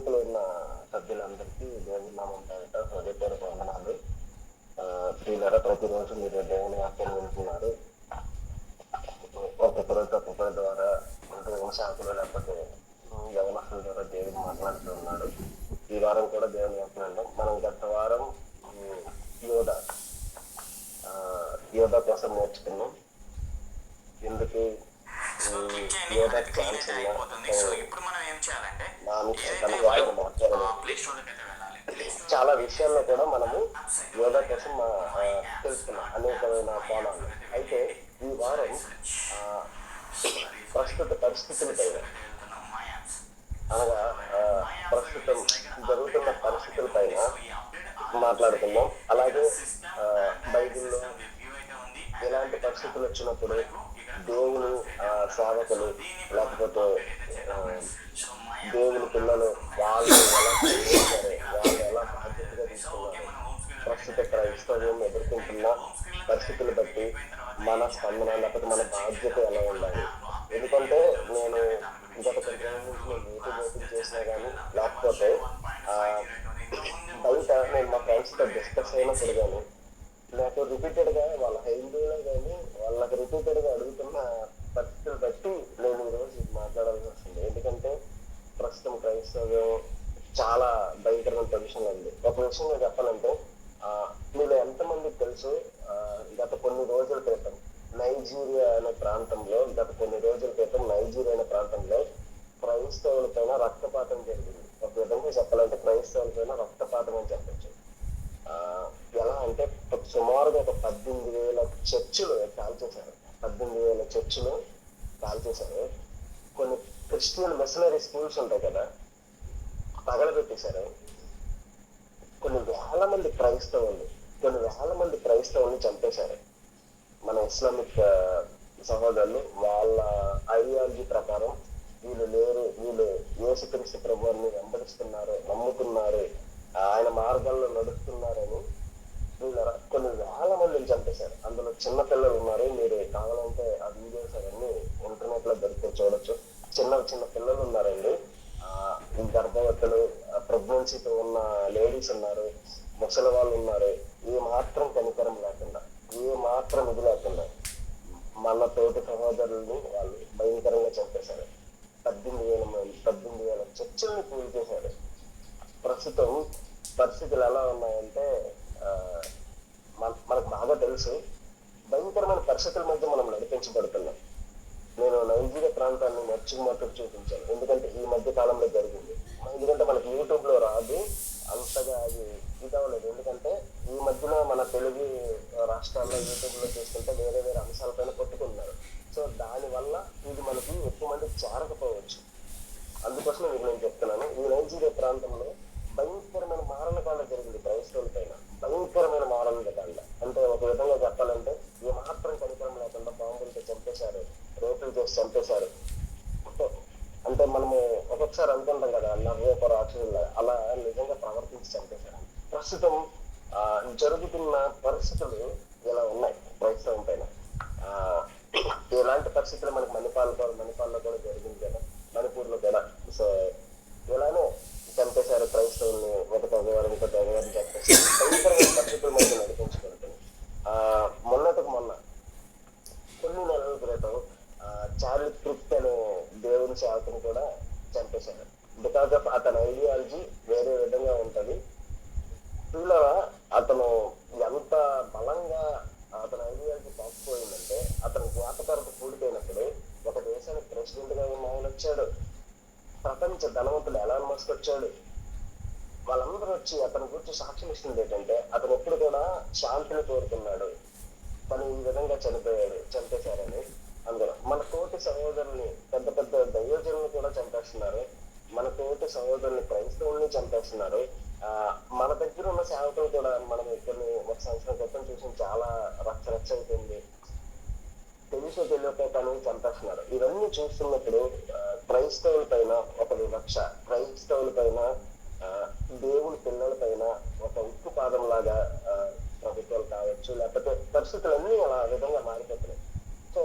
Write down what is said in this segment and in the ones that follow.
వేదికలో ఉన్న సభ్యులందరికీ దేవుని నామం పేరిట హృదయపూర్వక వందనాలు. ఆ, ప్రియులారా ప్రతిరోజు మీరు దేవుని వాక్యం వింటున్నారు. ఒక్కొక్కరోజు ఒక్కొక్కరి ద్వారా శాఖలు లేకపోతే యవనస్తుల ద్వారా దేవుడు మాట్లాడుతూ ఉన్నాడు. ఈ వారం కూడా దేవుని వాక్యం మనం గత వారం యోధ ఆ, యోధ కోసం నేర్చుకున్నాం. ఎందుకు యోధ ఛాన్స్ అయిపోతుంది. సో ఇప్పుడు మనం ఏం చేయాలంటే చాలా విషయాల్లో కూడా మనము యోగా కోసం తెలుసుకున్నాం. అనేకమైన కోణాలు. అయితే ఈ వారం ప్రస్తుత పరిస్థితులపై అనగా ఆ, ప్రస్తుతం జరుగుతున్న పరిస్థితులపైన మాట్లాడుకుందాం. అలాగే బైబిల్లో ఎలాంటి పరిస్థితులు వచ్చినప్పుడు దేవుని సేవకులు లేకపోతే దేవుని పిల్లలు వాళ్ళు ఎలా వాళ్ళు ఎలా బాధ్యతగా తీసుకున్నారు ప్రస్తుత క్రైస్తవ్యం ఎదుర్కొంటున్న పరిస్థితులు బట్టి మన స్పందన లేకపోతే మన బాధ్యత ఎలా ఉండాలి? ఎందుకంటే నేను గత కొన్ని నేను యూట్యూబ్ ఓపెన్ చేసినా కానీ లేకపోతే బయట నేను మా ఫ్రెండ్స్తో డిస్కస్ అయినప్పుడు కానీ నాకు రిపీటెడ్గా వాళ్ళ హైందూలో కానీ వాళ్ళకి రిపీటెడ్గా అడుగుతున్న పరిస్థితులు బట్టి నేను ఈరోజు మాట్లాడుతున్నాను సో చాలా భయంకరమైన పొజిషన్ ఉంది. ఒక విషయంగా చెప్పాలంటే మీరు మీలో ఎంతమందికి తెలుసు గత కొన్ని రోజుల క్రితం నైజీరియా అనే ప్రాంతంలో గత కొన్ని రోజుల క్రితం నైజీరియా అనే ప్రాంతంలో క్రైస్తవులపైన రక్తపాతం జరిగింది. ఒక విధంగా చెప్పాలంటే క్రైస్తవులపైన రక్తపాతం అని చెప్పచ్చు. ఎలా అంటే సుమారుగా ఒక పద్దెనిమిది వేల చర్చిలు కాల్చేశారు పద్దెనిమిది వేల చర్చిలు కాల్చేశారు కొన్ని క్రిస్టియన్ మిషనరీ స్కూల్స్ ఉంటాయి కదా తగలబెట్టేశారు కొన్ని వేల మంది క్రైస్తవులు కొన్ని వేల మంది క్రైస్తవుల్ని చంపేశారు. మన ఇస్లామిక్ సహోదరులు వాళ్ళ ఐడియాలజీ ప్రకారం వీళ్ళు లేరు వీళ్ళు యేసుక్రీస్తు ప్రభువాన్ని వెంబడిస్తున్నారు నమ్ముతున్నారు ఆయన మార్గాల్లో నడుస్తున్నారని వీళ్ళ కొన్ని వేల మందిని చంపేశారు అందులో చిన్న పిల్లలు ఉన్నారు మీరు కావాలంటే ఆ వీడియోస్ అవన్నీ ఇంటర్నెట్లో దొరికితే చూడొచ్చు చిన్న చిన్న పిల్లలు ఉన్నారండి ఆ ఈ గర్భవతులు ప్రెగ్నెన్సీతో ఉన్న లేడీస్ ఉన్నారు ముసలి వాళ్ళు ఉన్నారు ఏ మాత్రం కనికరం లేకుండా ఏ మాత్రం ఇది లేకుండా మన తోటి సహోదరుల్ని వాళ్ళు భయంకరంగా చంపేశారు పద్దెనిమిది వేల మంది పద్దెనిమిది వేల చర్చల్ని పూజ చేశారు ప్రస్తుతం పరిస్థితులు ఎలా ఉన్నాయంటే ఆ, మన- మనకు బాగా తెలుసు భయంకరమైన పరిస్థితుల మధ్య మనం నడిపించబడుతున్నాం నేను ప్రాంతాన్ని ప్రాంతాన్ని మట్టుకు చూపించాలి. ఎందుకంటే ఈ మధ్య కాలంలో జరిగింది. ఎందుకంటే మనకి యూట్యూబ్లో రాదు. అంతగా అది ఇది ఉండదు ఎందుకంటే ఈ మధ్యన మన తెలుగు రాష్ట్రాల్లో యూట్యూబ్లో చూస్తుంటే వేరే వేరే అంశాలపైన కొట్టుకున్నారు సో దానివల్ల ఇది మనకి ఎక్కువ మందికి చేరకపోవచ్చు. అందుకోసం మీకు నేను చెప్తున్నాను. ఈ నైజీరియా ప్రాంతంలో భయంకరమైన మారణకాండ జరిగింది క్రైస్తవుల పైన భయంకరమైన మారణకాండ అంటే ఒక విధంగా చెప్పాలంటే ఏ మాత్రం కనికరం లేకుండా బాంబులతో చంపేశారు. రేపులు చేసి చంపేశారు అంటే మనము ఒక్కొక్కసారి అనుకుంటాం కదా నవ్వేప రాక్షసులు అలా నిజంగా ప్రవర్తించి చంపేశారు ప్రస్తుతం జరుగుతున్న పరిస్థితులు ఇలా ఉన్నాయి క్రైస్తవం పైన. ఎలాంటి పరిస్థితులు మనకి మణిపాల్లో మణిపాల్లో కూడా జరిగింది కదా మణిపూర్లో కూడా. సో ఇలానే చంపేశారు క్రైస్తవుల్ని ఒక తెగవారు ఇంకో తెగవారిని చంపేశారు. భయంకరమైన మనం మధ్య నడిపించబడుతుంది ఆ మొన్నటికి మొన్న కొన్ని నెలల క్రితం ఆ, చార్లీ క్రిప్ట్ అనే అతను సేవకుని కూడా చంపేశారు బికాస్ ఆఫ్ అతని ఐడియాలజీ వేరే విధంగా ఉంటది. ఇలా అతను ఎంత బలంగా అతని ఐడియాలజీ పాకపోయిందంటే అతను జ్ఞాపకాలకు కూడిపోయినప్పుడు ఒక దేశానికి ప్రెసిడెంట్గా ఉన్న ఆయన వచ్చాడు. ప్రపంచ ధనవంతులు ఎలా వచ్చాడు. వాళ్ళందరూ వచ్చి అతని గురించి సాక్ష్యం ఇస్తుంది ఏంటంటే అతను ఎప్పుడు కూడా శాంతిని కోరుతున్నాడు తను ఈ విధంగా చనిపోయాడు చంపేశారని. అందులో మన తోటి సహోదరుని పెద్ద పెద్ద దయోజనులు కూడా చంపేస్తున్నారు. మన తోటి సహోదరుని క్రైస్తవుల్ని చంపేస్తున్నారు. ఆ మన దగ్గర ఉన్న సేవకులు కూడా మనం ఇద్దరిని ఒక సంవత్సరం క్రితం చూసిన చాలా రచ్చ రచ్చ అవుతుంది తెలుసు తెలియక కానీ చంపేస్తున్నారు. ఇవన్నీ చూస్తున్నప్పుడు క్రైస్తవుల పైన ఒక వివక్ష క్రైస్తవుల పైన దేవుని పిల్లల పైన ఒక ఉక్కు పాదం లాగా ప్రభుత్వాలు కావచ్చు లేకపోతే పరిస్థితులన్నీ అలా ఆ విధంగా మారిపోతున్నాయి. సో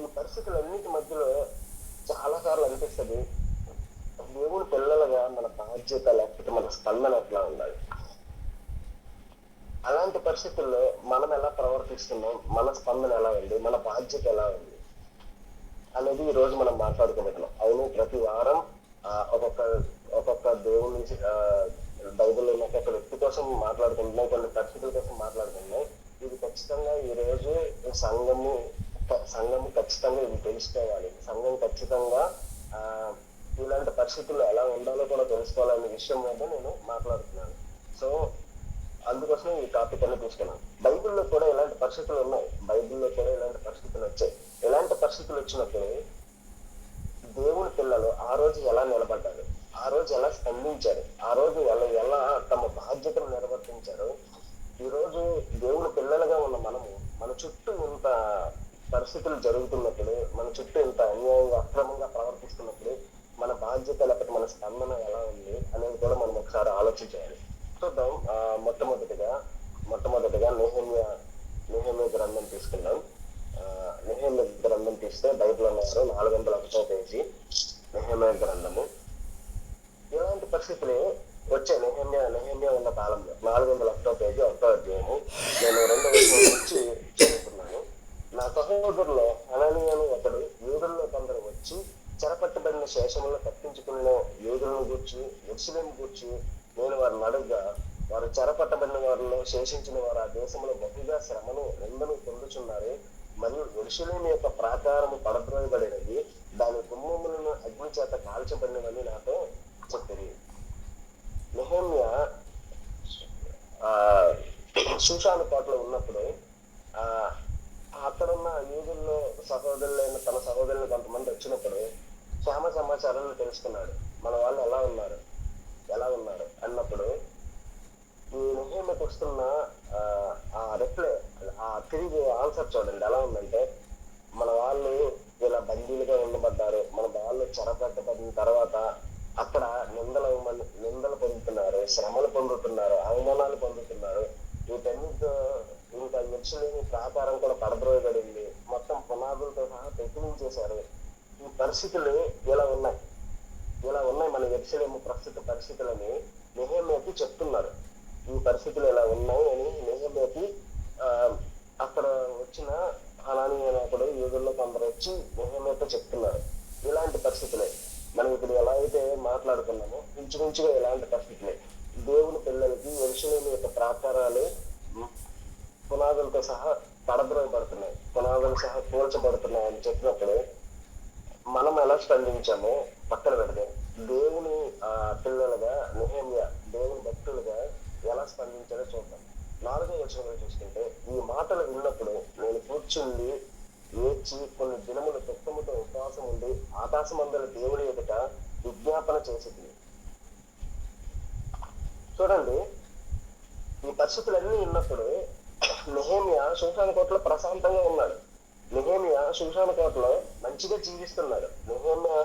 ఈ పరిస్థితులన్నిటి మధ్యలో చాలా సార్లు అనిపిస్తుంది దేవుడు పిల్లలుగా మన బాధ్యత లేకపోతే మన స్పందన ఎట్లా ఉండాలి? అలాంటి పరిస్థితుల్లో మనం ఎలా ప్రవర్తిస్తున్నాం? మన స్పందన ఎలా ఉంది? మన బాధ్యత ఎలా ఉంది? అనేది ఈ రోజు మనం మాట్లాడుకుంటున్నాం. అవును ప్రతి వారం ఒక్కొక్క ఒక్కొక్క దేవుని నుంచి బైబిల్లో ఉన్న ఒక్కొక్క వ్యక్తి కోసం మాట్లాడుకుంటున్నాం కొన్ని పరిస్థితుల కోసం మాట్లాడుకుంటున్నాం. ఇది ఖచ్చితంగా ఈ రోజు సంఘము సంఘం ఖచ్చితంగా ఇది తెలుసుకోవాలి. సంఘం ఖచ్చితంగా ఆ, ఇలాంటి పరిస్థితుల్లో ఎలా ఉండాలో కూడా తెలుసుకోవాలనే విషయం మీద నేను మాట్లాడుతున్నాను. సో అందుకోసం ఈ టాపిక్ అని తీసుకున్నాను. బైబిల్లో కూడా ఇలాంటి పరిస్థితులు ఉన్నాయి. బైబిల్లో కూడా ఇలాంటి పరిస్థితులు వచ్చాయి. ఇలాంటి పరిస్థితులు వచ్చినప్పుడు దేవుని పిల్లలు ఆ రోజు ఎలా నిలబడ్డారు? ఆ రోజు ఎలా స్పందించారు? ఆ రోజు ఎలా ఎలా తమ బాధ్యతను నిర్వర్తించారు ఈరోజు దేవుని పిల్లలుగా ఉన్న మనము మన చుట్టూ ఇంత పరిస్థితులు జరుగుతున్నప్పుడు మన చుట్టూ ఇంత అన్యాయంగా అక్రమంగా ప్రవర్తిస్తున్నప్పుడు మన బాధ్యత లేకపోతే మన స్పందన ఎలా ఉంది అనేది కూడా మనం ఒకసారి ఆలోచించాలి చూద్దాం. మొట్టమొదటిగా మొట్టమొదటిగా నెహమ్య నెహమ్య గ్రంథం తీసుకుందాం. ఆ, గ్రంథం తీస్తే బైబిల్ అన్నారు. నాలుగు వందల ఒకటో పేజీ. నెహమ్య గ్రంథము. ఇలాంటి పరిస్థితులు వచ్చే నెహమ్య నెహమ్య ఉన్న కాలంలో. నాలుగు వందల ఒకటో పేజీ ఒకటో అధ్యాయము. నేను రెండో విషయం నుంచి నా సహోదరులో అననీయను ఒకడు యూదుల్లో కొందరు వచ్చి చెరపట్టబడిన శేషములను తప్పించుకున్న యూదులను గూర్చి ఎరుసలేం గూర్చి నేను వారిని అడుగుగా వారు చెరపట్టబడిన వారిలో శేషించిన వారు ఆ దేశంలో బహుగా శ్రమను నిందను పొందుచున్నారు మరియు ఎరుసలేం యొక్క ప్రాకారము పడద్రోయబడినది దాని గుమ్మములను అగ్ని చేత కాల్చబడినవని నాతో చెప్పింది నెహమ్య ఆ సుషాను కోటలో ఉన్నప్పుడు అక్కడున్న యూదుల్లో సహోదరులైన తన సహోదరులు కొంతమంది వచ్చినప్పుడు క్షేమ సమాచారాన్ని తెలుసుకున్నాడు. మన వాళ్ళు ఎలా ఉన్నారు? ఎలా ఉన్నారు? అన్నప్పుడు ఈ నెహమ్యకు వస్తున్న ఆ, రిప్లై ఆ తిరిగి ఆన్సర్ చూడండి. ఎలా ఉందంటే మన వాళ్ళు ఇలా బందీలుగా ఉండబడ్డారు. మన వాళ్ళు చెరపెట్టబడిన తర్వాత అక్కడ నిందలు నిందలు పొందుతున్నారు శ్రమలు పొందుతున్నారు అవమానాలు పొందుతున్నారు. వ్యాపారం కూడా పడద్రోయబడింది. మొత్తం పునాదులతో సహా పెకిలించేశారు ఈ పరిస్థితులు ఇలా ఉన్నాయి. ఇలా ఉన్నాయి మన ఎరుసలేము ప్రస్తుత పరిస్థితులని నెహమ్యకి చెప్తున్నారు. ఈ పరిస్థితులు ఇలా ఉన్నాయి అని నెహమ్యకి అక్కడ వచ్చిన హనాని అనేప్పుడు యూదుల్లో కొందరు వచ్చి నెహమ్యతో చెప్తున్నారు. ఇలాంటి పరిస్థితులే. మనం ఇప్పుడు ఎలా అయితే మాట్లాడుకున్నామో ఇంచుమించుగా ఇలాంటి పరిస్థితులే. దేవుని పిల్లలకి ఎరుసలేము యొక్క ప్రాకారాలు పునాదులతో సహా పడద్రోయబడుతున్నాయి పునాదులు సహా కూల్చబడుతున్నాయి అని చెప్పినప్పుడు మనం ఎలా స్పందించామో? పక్కన పెడితే దేవుని ఆ, పిల్లలుగా నిహమ్య దేవుని భక్తులుగా ఎలా స్పందించాలో చూద్దాం. నాలుగో వచనంలో చూసుకుంటే ఈ మాటలు విన్నప్పుడు నేను కూర్చుండి ఏడ్చి కొన్ని దినములు దుఃఖముతో ఉపవాసం ఉండి ఆకాశమందల దేవుని ఎదుట విజ్ఞాపన చేసింది. చూడండి ఈ పరిస్థితులన్నీ ఉన్నప్పుడు శూషాన కోటలో ప్రశాంతంగా ఉన్నాడు. నెహేమియా శూషాన కోటలో మంచిగా జీవిస్తున్నాడు. నెహేమియా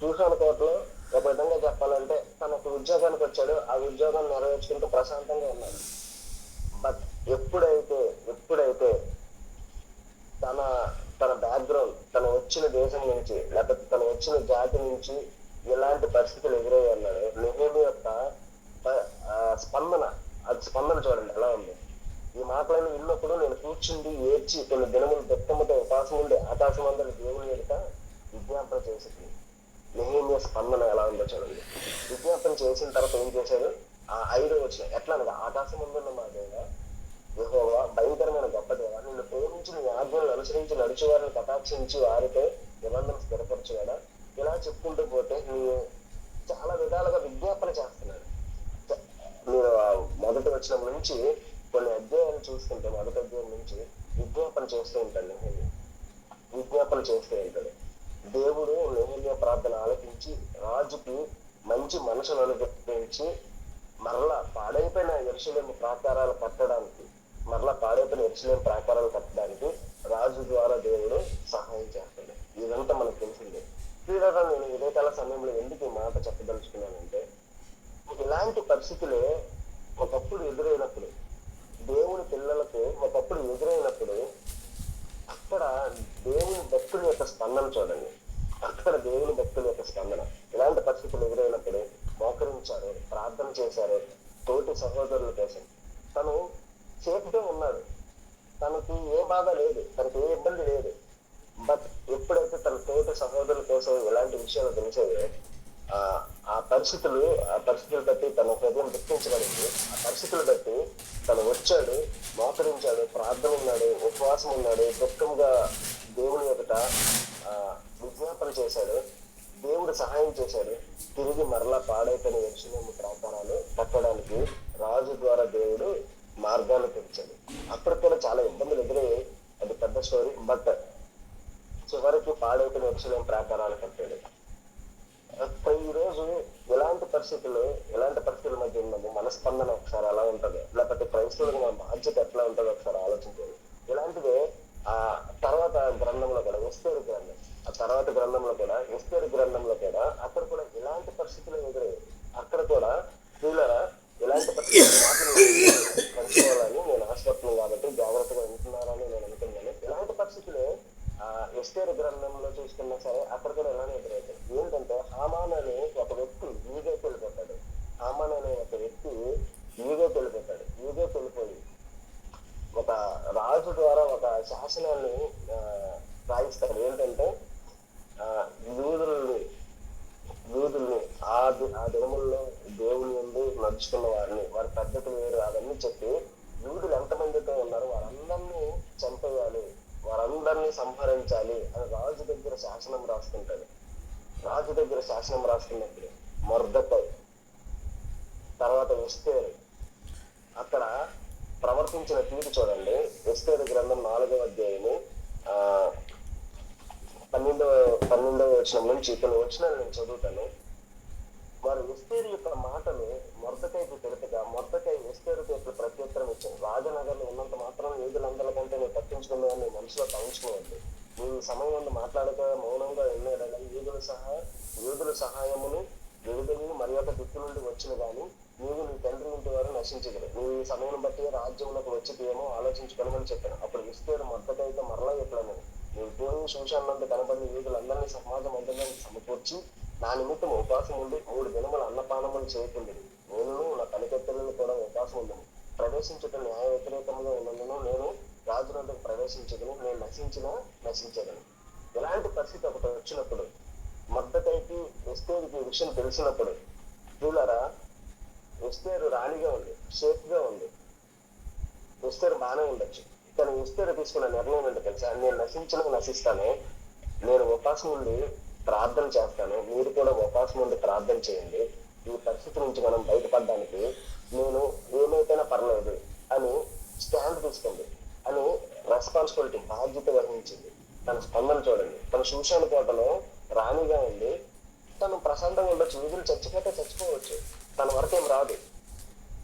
శూషాన కోటలో ఒక విధంగా చెప్పాలంటే తన ఒక ఉద్యోగానికి వచ్చాడు. ఆ ఉద్యోగాన్ని నెరవేర్చుకుంటూ ప్రశాంతంగా ఉన్నాడు. బట్ ఎప్పుడైతే ఎప్పుడైతే తన తన బ్యాక్గ్రౌండ్ తను వచ్చిన దేశం నుంచి లేకపోతే తను వచ్చిన జాతి నుంచి ఎలాంటి పరిస్థితులు ఎదురయ్యన్నాడు నెహేమి యొక్క స్పందన అది స్పందన చూడండి ఎలా ఉంది. మాటలను విన్నప్పుడు నేను కూర్చుండి ఏడ్చి కొన్ని దినములు దుఃఖముతో ఉపాసం ఉండి ఆకాశం అందరి దేవుని ఎదుట విజ్ఞాపన చేసింది. నెహేమియా స్పందన ఎలా ఉందో చూడండి. విజ్ఞాపన చేసిన తర్వాత ఏం చేశాడు ఆ ఐదు వచ్చిన ఎట్లా అనగా ఆకాశం ఉందన్న మా దేవ యెహోవా భయంకరమైన గొప్ప దేవ. నిన్ను ప్రేమించి నీ ఆజ్ఞలను అనుసరించి నడిచి వారిని కటాక్షించి వారితో నిబంధన స్థిరపరచువాడా? ఇలా చెప్పుకుంటూ పోతే నీ చాలా విధాలుగా విజ్ఞాపన చేస్తున్నాడు. మీరు మొదటి వచ్చిన నుంచి కొన్ని అధ్యాయాలు చూసుకుంటే మొదటి అధ్యాయం నుంచి విజ్ఞాపన చేస్తూ ఉంటాడు నెహమ్యా విజ్ఞాపన చేస్తూ ఉంటాడు దేవుడు నెహమ్యా ప్రార్థన ఆలకించి రాజుకి మంచి మనుషులు అనుగ్రహించి మరలా పాడైపోయిన ఎరుసలేం ప్రాకారాలు కట్టడానికి మరలా పాడైపోయిన ఎరుసలేం ప్రాకారాలు కట్టడానికి రాజు ద్వారా దేవుడు సహాయం చేస్తాడు. ఇదంతా మనకు తెలిసిందే. క్రీడగా నేను ఉదయకాల సమయంలో ఎందుకు ఈ మాట చెప్పదలుచుకున్నానంటే ఇలాంటి పరిస్థితులే ఒకప్పుడు ఎదురైనప్పుడు దేవుని పిల్లలకు ఒకప్పుడు ఎదురైనప్పుడు అక్కడ దేవుని భక్తుల యొక్క స్పందన చూడండి. అక్కడ దేవుని భక్తుల యొక్క స్పందన. ఇలాంటి పరిస్థితులు ఎదురైనప్పుడు మోకరించారు ప్రార్థన చేశారు తోటి సహోదరుల కోసం. తను సేఫ్గా ఉన్నాడు. తనకి ఏ బాధ లేదు తనకి ఏ ఇబ్బంది లేదు. బట్ ఎప్పుడైతే తన తోటి సహోదరుల కోసం ఇలాంటి విషయాలు తెలిసాయో ఆ ఆ పరిస్థితులు ఆ పరిస్థితులు బట్టి తన హృదయం గుర్తించబడింది. ఆ పరిస్థితులు బట్టి తను వచ్చాడు మోకరించాడు ప్రార్థన ఉన్నాడు ఉపవాసం ఉన్నాడు దుఃఖంగా దేవుని ఎదుట విజ్ఞాపన చేశాడు దేవుడు సహాయం చేశాడు. తిరిగి మరలా పాడైపోయిన యక్షలేము ప్రాంతాలను కట్టడానికి రాజు ద్వారా దేవుడు మార్గాలు తెరిచాడు. అక్కడ కూడా చాలా ఇబ్బందులు ఎదురయ్యాయి. అది పెద్ద స్టోరీ బట్ చివరికి పాడైపోయిన యక్షిణం ప్రాకారాలు కట్టాడు ఈ రోజు ఎలాంటి పరిస్థితులు ఎలాంటి పరిస్థితుల మధ్య ఉన్నాము? మనస్పందన ఒకసారి అలా ఉంటది? లేకపోతే క్రైస్తవులకు మన బాధ్యత ఎట్లా ఉంటుందో ఒకసారి ఆలోచించాలి ఇలాంటిదే ఆ తర్వాత గ్రంథంలో కూడా ఎస్తేరు గ్రంథం. ఆ తర్వాత గ్రంథంలో కూడా ఎస్తేరు గ్రంథంలో కూడా అక్కడ కూడా ఇలాంటి పరిస్థితులు ఎదురయ్యాయి? అక్కడ కూడా స్త్రీలరా ఇలాంటి పరిస్థితులు మాటలు నేను ఆశపడుతున్నాను కాబట్టి జాగ్రత్తగా ఉంటున్నారని నేను అనుకున్నాను ఇలాంటి పరిస్థితులే ఆ ఎస్తేరు గ్రంథంలో చూసుకున్నా సరే అక్కడ కూడా ఇలానే ఎదురవుతాయి ఏంటంటే హామాన్ అనే ఒక వ్యక్తి ఈగే వెళ్ళిపోతాడు హామాన్ అనే ఒక వ్యక్తి ఈగే వెళ్ళిపోతాడు ఈగే వెళ్ళిపోయి ఒక రాజు ద్వారా ఒక శాసనాన్ని రాయిస్తారు. ఏంటంటే యూదుల్ని యూదుల్ని ఆ ది- ఆ దినముల్లో దేవుని నుండి నడుచుకున్న వారిని వారి పద్ధతులు వేరు అవన్నీ చెప్పి యూదులు ఎంతమందితో ఉన్నారు వారందరినీ చంపేయాలి వారందరినీ సంహరించాలి అని రాజు దగ్గర శాసనం రాసుకుంటాడు రాజు దగ్గర శాసనం రాసుకున్నప్పుడు మొర్దకై తర్వాత వస్తే అక్కడ ప్రవర్తించిన తీరు చూడండి. ఎస్తేరు గ్రంథం నాలుగవ అధ్యాయము ఆ పన్నెండవ పన్నెండవ వచనం నుంచి కొన్ని వచనాలు నేను చదువుతాను. వారు ఎస్తేరు యొక్క మాటలు మొర్దకైకి తెలుపగా మొర్దకై ఎస్తేరుకు యొక్క ప్రత్యుత్తరం ఇచ్చాను రాజనగర్లో ఉన్నంత మాత్రం యూదులందరికంటే నేను తప్పించుకున్నాను మనసులో తగ్గించుకోవద్దు నీవు సమయం నుండి మాట్లాడక మౌనంగా ఎన్నడగా యూదుల సహా యూదుల సహాయమును విడుదలని మరి ఒక దిక్కు నుండి వచ్చిన కానీ నీవు నీ తండ్రి ఇంటి వారు నశించగలరు నీవు ఈ సమయం బట్టి రాజ్యంలోకి వచ్చి ఏమో ఆలోచించుకోనమని చెప్పాను. అప్పుడు ఇస్తే మొద్దకైతే మరలా చెప్పాను నీవు భూమి చూశానందు కనపడిన వీధులందరినీ సమాజం అందరినీ సమకూర్చి నా నిమిత్తం ఉపవాసం ఉండి మూడు దినముల అన్నపానములు చేయకుంది నేను నా కనిపెత్తలను కూడా ఉపవాసం ఉండను ప్రవేశించటం న్యాయ వ్యతిరేకంగా ఉన్నందున నేను రాజునందుకు ప్రవేశించగలను ప్రవేశించగను నేను నశించినా నశించగలను ఇలాంటి పరిస్థితి ఒకటి వచ్చినప్పుడు మద్దతైతే ఎస్తేరుకి విషయం తెలిసినప్పుడు చూలరా ఎస్తేరు రాణిగా ఉంది సేఫ్గా ఉంది. ఉస్తేరు బాగానే ఉండొచ్చు. కానీ ఉస్తేరు తీసుకున్న నిర్ణయం ఏంటో తెలుసా? నేను నశించిన నశిస్తాను నేను ఉపాసం ఉండి ప్రార్థన చేస్తాను మీరు కూడా ఉపాసం ఉండి ప్రార్థన చేయండి. ఈ పరిస్థితి నుంచి మనం బయటపడడానికి నేను ఏమైతేనా పర్లేదు అని స్టాండ్ తీసుకుంది అని రెస్పాన్సిబిలిటీ బాధ్యత వహించింది. తన స్పందన చూడండి. తన శూషాను కోటలో రాణిగా ఉండి తను ప్రశాంతంగా ఉండొచ్చు. వీధులు చచ్చిపోతే చచ్చిపోవచ్చు. తన వరకేం రాదు.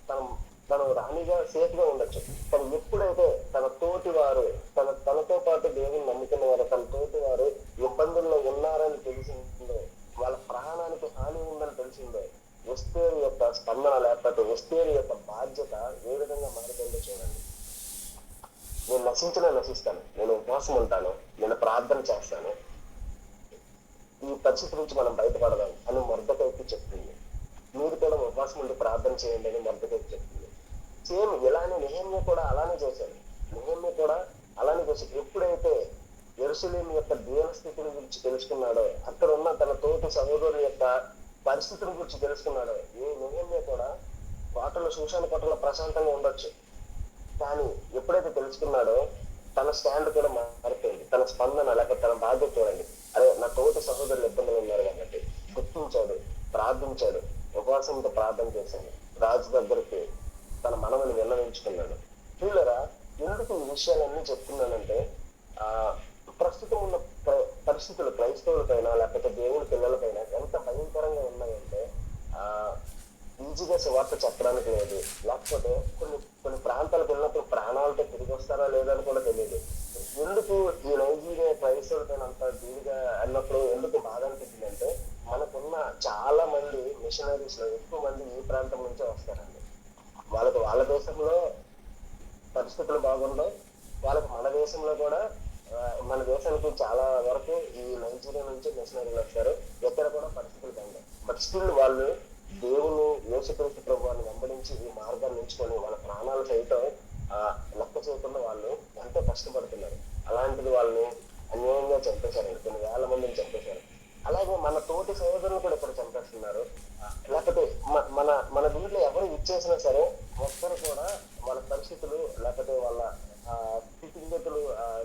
తను తను రాణిగా సేఫ్గా ఉండొచ్చు. తను ఎప్పుడైతే తన తోటి వారు తన తనతో పాటు దేవుని నమ్ముకున్న వారు తన తోటి వారు ఇబ్బందుల్లో ఉన్నారని తెలిసిందో వాళ్ళ ప్రాణానికి హాని ఉందని తెలిసిందో వస్తేరు యొక్క స్పందన లేకపోతే వస్తేరు యొక్క బాధ్యత ఏ విధంగా మారుతుందో చూడండి. నేను నశించినా నశిస్తాను. నేను ఉపవాసం ఉంటాను. నేను ప్రార్థన చేస్తాను. ఈ పరిస్థితి నుంచి మనం బయటపడదాం అని మొరదకైతే చెప్తుంది. మీరు కూడా ఉపవాసం ఉండి ప్రార్థన చేయండి అని మొరదకైతే చెప్తుంది సేమ్ ఇలానే నిహమ్య కూడా అలానే చేశాడు. నిహమ్య కూడా అలానే చేశాడు. ఎప్పుడైతే ఎరుసలేం యొక్క దీన స్థితిని గురించి తెలుసుకున్నాడో అక్కడ ఉన్న తన తోటి సహోదరుల యొక్క పరిస్థితుల గురించి తెలుసుకున్నాడో ఏ నిహమ్య కూడా కోటలో శూషాన కోటలో ప్రశాంతంగా ఉండొచ్చు. కానీ ఎప్పుడైతే తెలుసుకున్నాడో తన స్టాండ్ కూడా మారిపోయింది. తన స్పందన లేకపోతే తన బాధ్యత చూడండి. అరే నా తోటి సహోదరులు ఇబ్బందులు ఉన్నారు కాబట్టి గుర్తించాడు ప్రార్థించాడు. ఉపవాసంతో ప్రార్థన చేశాడు. రాజు దగ్గరికి తన మనవని విన్నవించుకున్నాడు. చూడరా ఎందుకు ఈ విషయాలన్నీ చెప్తున్నానంటే ఆ ప్రస్తుతం ఉన్న పరిస్థితులు క్రైస్తవులపైన లేకపోతే దేవుని పిల్లలపైన ఎంత భయంకరంగా ఉన్నాయంటే ఆ ఈజీగా సువార్త చెప్పడానికి లేదు. లేకపోతే కొన్ని కొన్ని ప్రాంతాలకు వెళ్ళినప్పుడు ప్రాణాలతో తిరిగి వస్తారా లేదని కూడా తెలియదు ఎందుకు ఈ నైజీరియా క్రైస్తవులపైన అంత దీనిగా అన్నప్పుడు ఎందుకు బాధ అనిపించిందంటే మనకున్న చాలా మంది మిషనరీస్లో ఎక్కువ మంది నుంచే వస్తారండి. వాళ్ళకి వాళ్ళ దేశంలో పరిస్థితులు బాగుండవు వాళ్ళకి మన దేశంలో కూడా మన దేశానికి చాలా వరకు ఈ నైజీరియా నుంచి మిషనరీలు వస్తారు ఎక్కడ కూడా పరిస్థితులు బాగుండవు. బట్ స్టిల్ వాళ్ళు దేవుని యేసుక్రీస్తు ప్రభువాన్ని వెంబడించి ఈ మార్గాన్ని ఎంచుకొని వాళ్ళ ప్రాణాలు సైతం లెక్క చేయకుండా వాళ్ళు ఎంతో కష్టపడుతున్నారు. అలాంటిది వాళ్ళని అన్యాయంగా చంపేశారు. కొన్ని వేల మందిని చంపేశారు. అలాగే మన తోటి సహోదరులు కూడా ఇక్కడ చంపేస్తున్నారు. లేకపోతే మన మన దీంట్లో ఎవరు ఇచ్చేసినా సరే ఒక్కరు కూడా వాళ్ళ పరిస్థితులు లేకపోతే వాళ్ళ స్థితిగతులు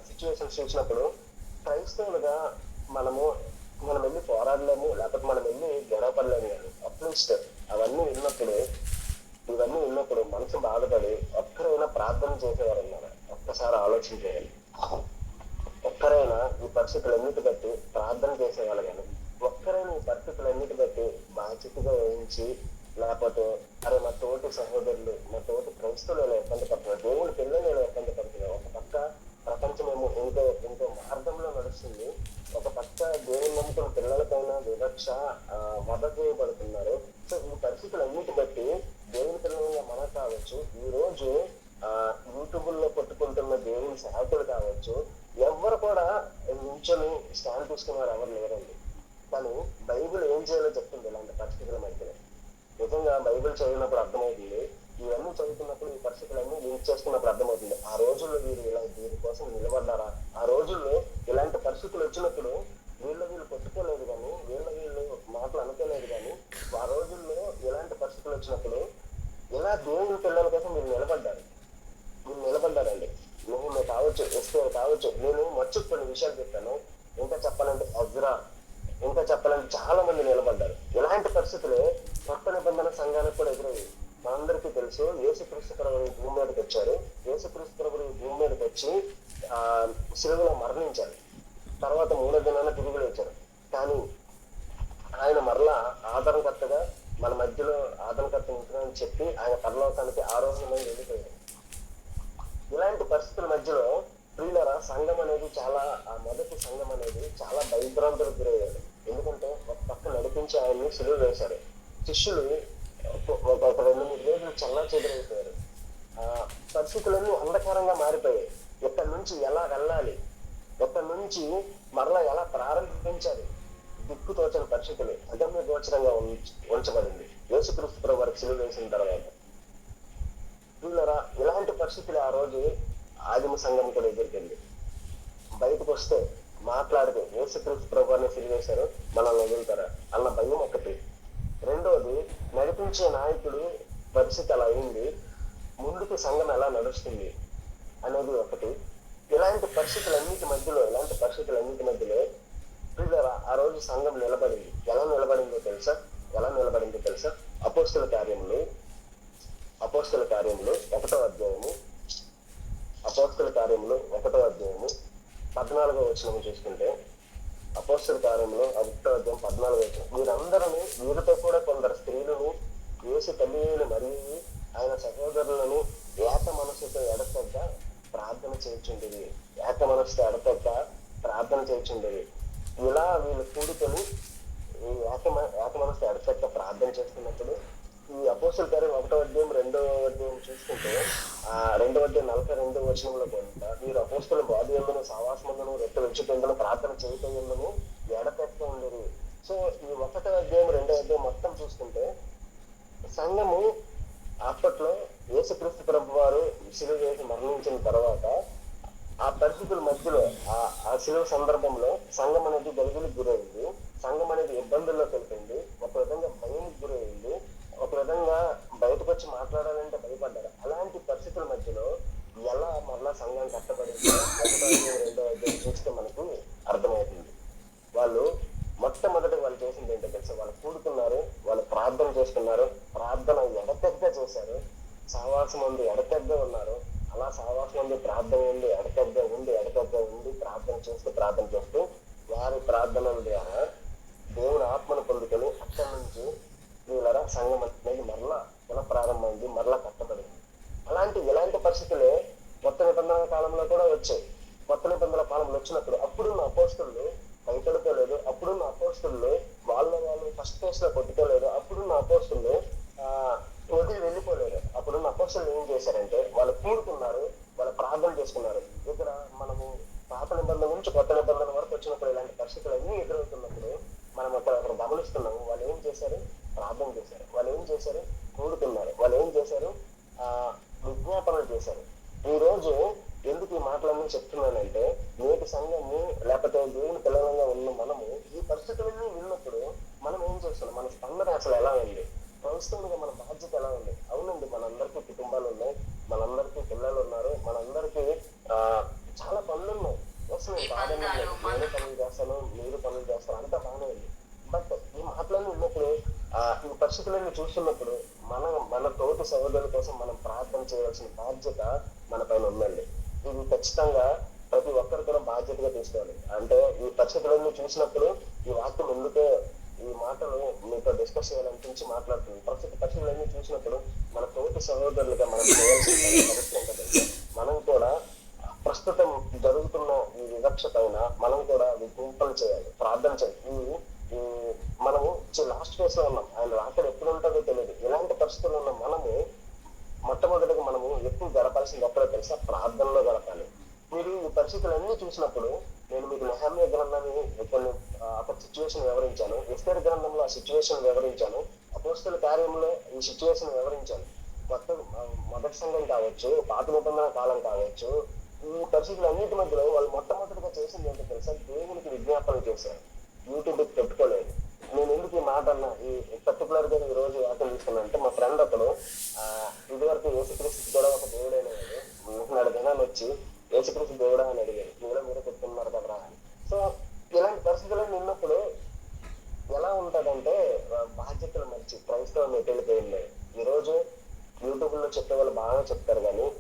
సిచ్యువేషన్స్ చూసినప్పుడు క్రైస్తవులుగా మనము మనం వెళ్ళి పోరాడలేము లేకపోతే మనం వెళ్ళి గొడవపడలేము కానీ అట్లీస్ట్ అవన్నీ విన్నప్పుడు ఇవన్నీ విన్నప్పుడు మనసు బాధపడి ఒక్కరైనా ప్రార్థన చేసేవారు ఉన్నారు ఒక్కసారి ఆలోచించేయాలి ఒక్కరైనా ఈ పరిస్థితులన్నిటి బట్టి ప్రార్థన చేసేవాళ్ళు కానీ ఒక్కరిని పరిస్థితులన్నిటి బట్టి బాధ్యతగా వహించి లేకపోతే అరే మా తోటి సహోదరులు మా తోటి క్రైస్తవులు నేను ఇబ్బంది పడుతున్నాను దేవుడి పిల్లలు నేను ఇబ్బంది పడుతున్నాను ఒక పక్క ప్రపంచం ఏమో ఇంకో ఇంకో మార్గంలో నడుస్తుంది. ఒక పక్క దేవుని నమ్ముకున్న పిల్లలకైనా వివక్ష ఆ, మద్దతు చేయబడుతున్నారు సో ఈ పరిస్థితులన్నిటి బట్టి దేవుని పిల్లలుగా మనం కావచ్చు ఈ రోజు ఆ యూట్యూబ్లో కొట్టుకుంటున్న దేవుని సేవకులు కావచ్చు ఎవరు కూడా నించొని స్టాండ్ తీసుకున్నారు ఎవరు లేరు కానీ బైబిల్ ఏం చేయాలో చెప్తుంది ఇలాంటి పరిస్థితుల మధ్యలో బైబిల్ చదివినప్పుడు అర్థమవుతుంది ఇవన్నీ చదువుతున్నప్పుడు ఈ పరిస్థితులన్నీ లింక్ చేసుకున్నప్పుడు అర్థమవుతుంది ఆ రోజుల్లో వీరు ఇలా వీరి కోసం నిలబడ్డారా ఆ రోజుల్లో ఇలాంటి పరిస్థితులు వచ్చినప్పుడు వీళ్ళ వీళ్ళు కొట్టుకోలేదు కానీ వీళ్ళ వీళ్ళు మాటలు అనుకోలేదు కానీ ఆ రోజుల్లో ఇలాంటి పరిస్థితులు వచ్చినప్పుడు ఇలా దేవుని పిల్లల కోసం మీరు నిలబడ్డారు మీరు నిలబడ్డారండి నువ్వు నువ్వు కావచ్చు ఎస్కే కావచ్చు నేను మర్చి కొన్ని విషయాలు చెప్పాను ఇంకా చెప్పాలంటే అజ్రా ఇంకా చెప్పాలంటే చాలా మంది నిలబడ్డారు ఇలాంటి పరిస్థితులే కొత్త నిబంధన సంఘానికి కూడా ఎదురయ్యి మనందరికీ తెలుసు యేసుక్రీస్తు ప్రభు ఈ భూమి మీదకి వచ్చారు. యేసుక్రీస్తు ప్రభు భూమి మీదకి వచ్చి ఆ శిలువలో మరణించారు. తర్వాత మూడో దినాన తిరిగి లేచారు. కానీ ఆయన మరలా ఆదరణకర్తగా మన మధ్యలో ఆదరణకర్త ఉంటుందని చెప్పి ఆయన పరలోకానికి ఆరోగ్యమై వెళ్ళిపోయారు. ఇలాంటి పరిస్థితుల మధ్యలో ప్రియులరా సంఘం అనేది చాలా ఆ మొదటి సంఘం అనేది చాలా భయభ్రాంతులకు గురయ్యారు. ఎందుకంటే ఒక పక్క నడిపించి ఆయన్ని సులువు వేశారు. శిష్యులు ఒక- రెండు మూడు రోజులు చల్లా చెదురైపోయారు పరిస్థితులన్నీ అంధకారంగా మారిపోయాయి. ఎక్కడి నుంచి ఎలా వెళ్ళాలి? ఎక్కడి నుంచి మరలా ఎలా ప్రారంభించాలి? దిక్కు తోచని పరిస్థితులు. అగమ్య గోచరంగా ఉంచబడింది. యేసుక్రీస్తు ప్రభు వారికి వేసిన తర్వాత. వీళ్ళరా ఇలాంటి పరిస్థితులు ఆ రోజు ఆదిమ సంఘం కూడా ఎదుర్కొంది. బయటకు వస్తే మాట్లాడితే యేసుక్రీస్తు ప్రభుని సిరివేశారు మనల్ని వదులుతారా? అన్న భయం ఒకటి. రెండోది నడిపించే నాయకుడు పరిస్థితి అలా అయింది. ముందుకు సంఘం ఎలా నడుస్తుంది అనేది ఒకటి. ఇలాంటి పరిస్థితులన్నిటి మధ్యలో ఇలాంటి పరిస్థితులన్నిటి మధ్యలో ప్రియులారా, ఆ రోజు సంఘం నిలబడింది. ఎలా నిలబడిందో తెలుసా? ఎలా నిలబడిందో తెలుసా? అపోస్తుల కార్యములు అపోస్తుల కార్యములు ఒకటో అధ్యాయము అపోస్తుల కార్యములు ఒకటో అధ్యాయము పద్నాలుగో వచనం చూసుకుంటే అపోస్తుల కార్యంలో ఒకటో అధ్యాయం పద్నాలుగో వచ్చిన వీరందరూ వీరితో కూడా కొందరు స్త్రీలను వేసి తల్లి మరియు ఆయన సహోదరులను ఏక మనసుతో ఎడతగ్గ ప్రార్థన చేయుచుండేది ఏక మనసుతో ఎడతగ్గ ప్రార్థన చేయుచుండేది ఇలా వీళ్ళు కూడుకొని ఈ ఏక ఏక మనసుతో ఎడతగ్గ ప్రార్థన చేస్తున్నప్పుడు ఈ అపోసల్ గారు ఒకటో అధ్యాయం రెండో అధ్యాయం చూసుకుంటే ఆ రెండో అధ్యాయం నలభై రెండో వచనంలో కూడా మీరు అపోస్తుల బాధ ఎందును సావాసమందును రెట్ట ప్రార్థన చేయటందును ఎడతెక్క ఉండేది సో ఈ ఒకటో అధ్యాయం రెండో అధ్యాయం మొత్తం చూసుకుంటే సంఘము అప్పట్లో యేసుక్రీస్తు ప్రభు వారు సిలువ చేసి మరణించిన తర్వాత ఆ పరిస్థితుల మధ్యలో ఆ సిలువ సందర్భంలో సంఘం అనేది గలుగులకు గురైంది. సంఘం అనేది ఇబ్బందుల్లో తెలిపింది ఒక విధంగా భయానికి గురైంది. ఒక విధంగా బయటకు వచ్చి మాట్లాడాలంటే భయపడ్డారు. అలాంటి పరిస్థితుల మధ్యలో ఎలా మరలా సంఘం కట్టబడింది రెండో అధ్యాయం చూస్తే మనకు అర్థమవుతుంది. వాళ్ళు మొట్టమొదటి వాళ్ళు చేసింది ఏంటో తెలుసు? వాళ్ళు కూడుకున్నారు వాళ్ళు ప్రార్థన చేసుకున్నారు సహవాసం సావాసం ఉంది ఉన్నారు. అలా సహవాసం ఉంది ప్రార్థన ఉంది ఎడతెగ్గ ఉంది ప్రార్థన చేస్తూ ప్రార్థన చేస్తూ వారి ప్రార్థనల ద్వారా దేవుని ఆత్మను పొందుకొని అక్కడి నుంచి వీళ్ళ సంఘం అనేది మరలా పునః ప్రారంభమైంది మరలా కట్టబడింది అలాంటి ఇలాంటి పరిస్థితులే కొత్త నిబంధన కాలంలో కూడా వచ్చాయి కొత్త నిబంధన కాలంలో వచ్చినప్పుడు అప్పుడున్న అపోస్తులు భయపడుకోలేదు అప్పుడున్న అపోస్తులు వాళ్ళ వాళ్ళు ఫస్ట్ ప్లేస్లో కొట్టుకోలేదు అప్పుడున్న అపోస్తులు ఆ వదిలి వెళ్ళిపోలేదు అప్పుడున్న అపోస్తులు ఏం చేశారంటే వాళ్ళు కూడుకున్నారు వాళ్ళు ప్రార్థన చేసుకున్నారు ఇక్కడ మనము పాత నిబంధన నుంచి కొత్త నిబంధన వరకు వచ్చినప్పుడు ఇలాంటి పరిస్థితులు అన్ని ఎదురవుతున్నప్పుడు మనం అక్కడ అక్కడ గమనిస్తున్నాము వాళ్ళు ఏం చేశారు ప్రార్థన చేశారు వాళ్ళు ఏం చేశారు కూడుకున్నారు వాళ్ళు ఏం చేశారు ఆ విజ్ఞాపనలు చేశారు ఈ రోజు ఎందుకు ఈ మాటలన్నీ చెప్తున్నానంటే నేటి సంఘము లేకపోతే దేవుని పిల్లలంగా ఉన్న మనము ఈ పరిస్థితులన్నీ విన్నప్పుడు మనం ఏం చేస్తున్నాం మన స్పందన అసలు ఎలా ఉంది క్రైస్తవులుగా మన బాధ్యత ఎలా ఉంది అవునండి మనందరికీ కుటుంబాలు ఉన్నాయి మనందరికీ పిల్లలు ఉన్నారు మనందరికీ ఆ చాలా పనులు ఉన్నాయి అసలు నేను కాదని లేదు. నేను పనులు చేస్తాను మీరు పనులు చేస్తారు అంతా బాగానే ఉంది బట్ ఈ మాటలన్నీ ఉన్నప్పుడు ఆ ఈ పరిస్థితులన్నీ చూస్తున్నప్పుడు మన మన తోటి సహోదరుల కోసం మనం ప్రార్థన చేయవలసిన బాధ్యత మన పైన ఉందండి. ఇది ఖచ్చితంగా ప్రతి ఒక్కరు కూడా బాధ్యతగా తీసుకోవాలి. అంటే ఈ పరిస్థితులన్నీ చూసినప్పుడు ఈ వాక్యం ముందుకే ఈ మాటలు మీతో డిస్కస్ చేయాలనిపించి మాట్లాడుతుంది. ప్రస్తుత పరిస్థితులన్నీ చూసినప్పుడు మన తోటి సహోదరులుగా మనం చేయాల్సిన పరిస్థితి మనం కూడా ప్రస్తుతం జరుగుతున్న ఈ వివక్ష పైన మనం కూడా విజ్ఞాపన చేయాలి ప్రార్థన చేయాలి. ఈ ఈ మనము లాస్ట్ ఫేజ్లో ఉన్నాం ఆయన రాకడ ఎప్పుడు ఉంటుందో తెలియదు ఇలాంటి పరిస్థితుల్లో ఉన్న మనము మొట్టమొదటిగా మనము ఎక్కువ గడపాల్సింది ఎక్కడో తెలుసా ప్రార్థనలో గడపాలి మీరు ఈ పరిస్థితులన్నీ చూసినప్పుడు నేను మీకు నెహమ్య గ్రంథాన్ని కొన్ని అక్కడ సిచ్యువేషన్ వివరించాను. ఎస్తేర్ గ్రంథంలో ఆ సిచ్యువేషన్ వివరించాను. అపోస్తుల కార్యంలో ఈ సిచ్యువేషన్ వివరించాను. కొత్త మొదటి సంఘం కావచ్చు పాత నిబంధన కాలం కావచ్చు ఈ పరిస్థితులు అన్నిటి మధ్యలో వాళ్ళు మొట్టమొదటిగా చేసింది ఏంటో తెలుసా? దేవునికి విజ్ఞాపన చేశారు. యూట్యూబ్ పెట్టుకోలేదు. నేను ఎందుకు ఈ మాట అన్న? ఈ పర్టికులర్గా ఈ రోజు వ్యాఖ్యలు తీసుకున్నానంటే మా ఫ్రెండ్ ఒకడు ఇదివరకు ఏసుక్రీస్తు కూడా ఒక దేవుడైన నాడు దినాన్ని వచ్చి యేసుక్రీస్తు దేవుడా అని అడిగాడు దేవుడా మీరే చెప్తున్నారు కదరా అని. సో ఇలాంటి పరిస్థితులు నిన్నప్పుడు ఎలా ఉంటుందంటే బాధ్యతలు మర్చి క్రైస్తవం ఎటు ఈరోజు యూట్యూబ్లో చెప్పే వాళ్ళు బాగా చెప్తారు కానీ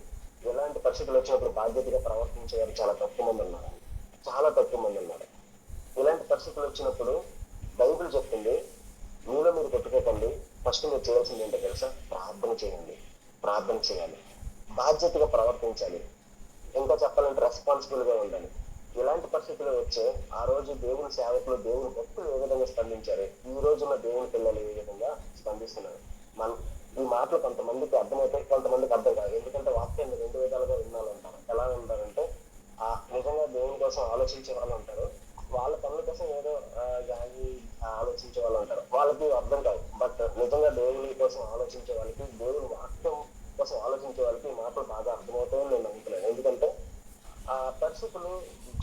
ఎలాంటి పరిస్థితులు వచ్చినప్పుడు బాధ్యతగా ప్రవర్తించే వారు చాలా తక్కువ మంది ఉన్నారు. చాలా తక్కువ మంది ఉన్నారు. ఇలాంటి పరిస్థితులు వచ్చినప్పుడు బైబిల్ చెప్తుంది మీలో మీరు పెట్టుకోకండి ఫస్ట్ మీరు చేయాల్సింది ఏంటో తెలుసా? ప్రార్థన చేయండి. ప్రార్థన చేయాలి. బాధ్యతగా ప్రవర్తించాలి. ఇంకా చెప్పాలంటే రెస్పాన్సిబుల్గా ఉండాలి. ఇలాంటి పరిస్థితులు వచ్చే ఆ రోజు దేవుని సేవకులు దేవుని భక్తులు ఏ విధంగా స్పందించారు? ఈ రోజున్న దేవుని పిల్లలు ఏ విధంగా స్పందిస్తున్నారు? మన ఈ మాటలు కొంతమందికి అర్థమైతే కొంతమందికి అర్థం కాదు. ఎందుకంటే వాక్యాన్ని రెండు విధాలుగా వినాలంటారు ఎలా వింటారంటే ఆ నిజంగా దేవుని కోసం ఆలోచించే వాళ్ళు ఉంటారు. వాళ్ళ పనుల కోసం ఏదో ఆ, గాలి ఆలోచించే వాళ్ళు ఉంటారు. వాళ్ళకి అర్థం కాదు. బట్ నిజంగా దేవుని కోసం ఆలోచించే వాళ్ళకి దేవుని వాక్యం కోసం ఆలోచించే వాళ్ళకి ఈ మాటలు బాగా అర్థమవుతాయని నేను నమ్ముతున్నాను. ఎందుకంటే ఆ పరిస్థితులు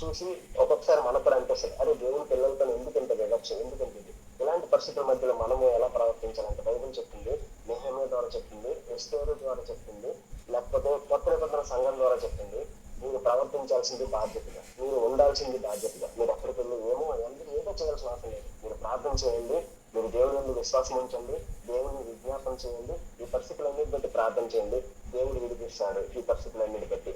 చూసి ఒక్కొక్కసారి మనకు కూడా అనిపిస్తుంది. అరే దేవుని పిల్లలతో ఎందుకు ఇంత వివక్ష ఇది? ఇలాంటి పరిస్థితుల మధ్యలో మనము ఎలా ప్రవర్తించాలంటే బైబిల్ చెప్తుంది నిహమ్య ద్వారా చెప్తుంది ఎస్టేరు ద్వారా చెప్తుంది లేకపోతే కొత్త నిబంధన సంఘం ద్వారా చెప్తుంది. మీరు ప్రవర్తించాల్సింది బాధ్యతగా మీరు ఉండాల్సింది బాధ్యతగా. మీరు ఎక్కడికి వెళ్ళి ఏమో ఎందుకు ఏదో చేయాల్సిన అవసరం లేదు. మీరు ప్రార్థన చేయండి మీరు దేవుని ఎందుకు విశ్వాసం ఉంచండి దేవుని విజ్ఞాపన చేయండి ఈ ప్రార్థన చేయండి దేవుడు విడిపిస్తాడు ఈ పరిస్థితులన్నిటి పెట్టి